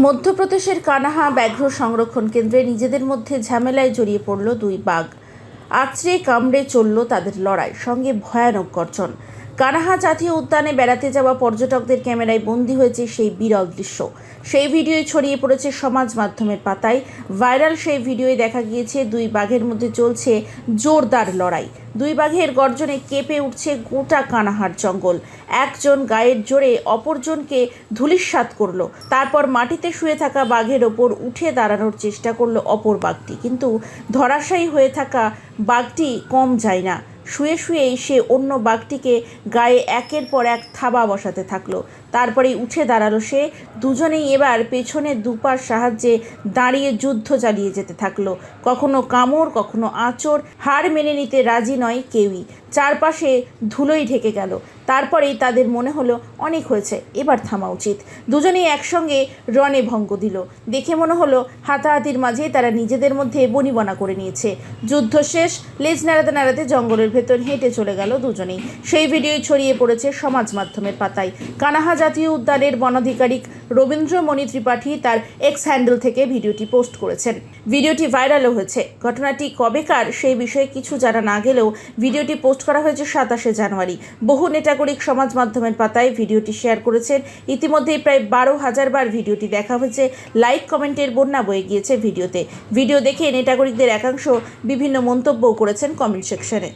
মধ্যপ্রদেশের কানাহা ব্যাঘ্র সংরক্ষণ কেন্দ্রে নিজেদের মধ্যে ঝামেলায় জড়িয়ে পড়ল দুই বাঘ। আছড়ে কামড়ে চলল তাদের লড়াই, সঙ্গে ভয়ানক গর্জন। কানাহা জাতীয় উদ্যানে বেড়াতে যাওয়া পর্যটকদের ক্যামেরায় বন্দি হয়েছে সেই বিরল দৃশ্য। সেই ভিডিওই ছড়িয়ে পড়েছে সমাজ মাধ্যমের পাতায়। ভাইরাল সেই ভিডিওয় দেখা গিয়েছে, দুই বাঘের মধ্যে চলছে জোরদার লড়াই। দুই বাঘের গর্জনে কেঁপে উঠছে গোটা কানাহার জঙ্গল। একজন গায়ের জোরে অপরজনকে ধূলিসাৎ করল। তারপর মাটিতে শুয়ে থাকা বাঘের ওপর উঠে দাঁড়ানোর চেষ্টা করল অপর বাঘটি। কিন্তু ধরাশায়ী হয়ে থাকা বাঘটি কম যায় না। শুয়ে শুয়েই সে অন্য বাঘটিকে গায়ে একের পর এক থাবা বসাতে থাকল। তারপরেই উঠে দাঁড়াল সে। দুজনেই এবার পেছনে দুপার সাহায্যে দাঁড়িয়ে যুদ্ধ চালিয়ে যেতে থাকল। কখনো কামড়, কখনো আঁচড়। হার মেনে নিতে রাজি নয় কেউই। চারপাশে ধুলোই ঢেকে গেল। তারপরেই তাদের মনে হলো অনেক হয়েছে, এবার থামা উচিত। দুজনেই একসঙ্গে রণে ভঙ্গ দিল। দেখে মনে হলো হাতাহাতির মাঝে তারা নিজেদের মধ্যে বনিবনা করে নিয়েছে। যুদ্ধ শেষ, লেজ নাড়াতে নাড়াতে জঙ্গলের ভেতর হেঁটে চলে গেল দুজনেই। সেই ভিডিও ছড়িয়ে পড়েছে সমাজ মাধ্যমের পাতায়। কানাহা জাতীয় উদ্যানের বনাধিকারিক রবীন্দ্রমণি ত্রিপাঠী তার এক্স হ্যান্ডেল থেকে ভিডিওটি পোস্ট করেছেন। ভিডিওটি ভাইরালও হয়েছে। ঘটনাটি কবেকার সেই বিষয়ে কিছু জানা না গেলেও ভিডিওটি পোস্ট করা হয়েছে সাতাশে জানুয়ারি। বহু নেটাগরিক সমাজ মাধ্যমের পাতায় ভিডিওটি শেয়ার করেছেন। ইতিমধ্যেই প্রায় বারো হাজার বার ভিডিওটি দেখা হয়েছে। লাইক কমেন্টের বন্যা বয়ে গিয়েছে ভিডিওতে। ভিডিও দেখে নেটাগরিকদের একাংশ বিভিন্ন মন্তব্যও করেছেন কমেন্ট সেকশনে।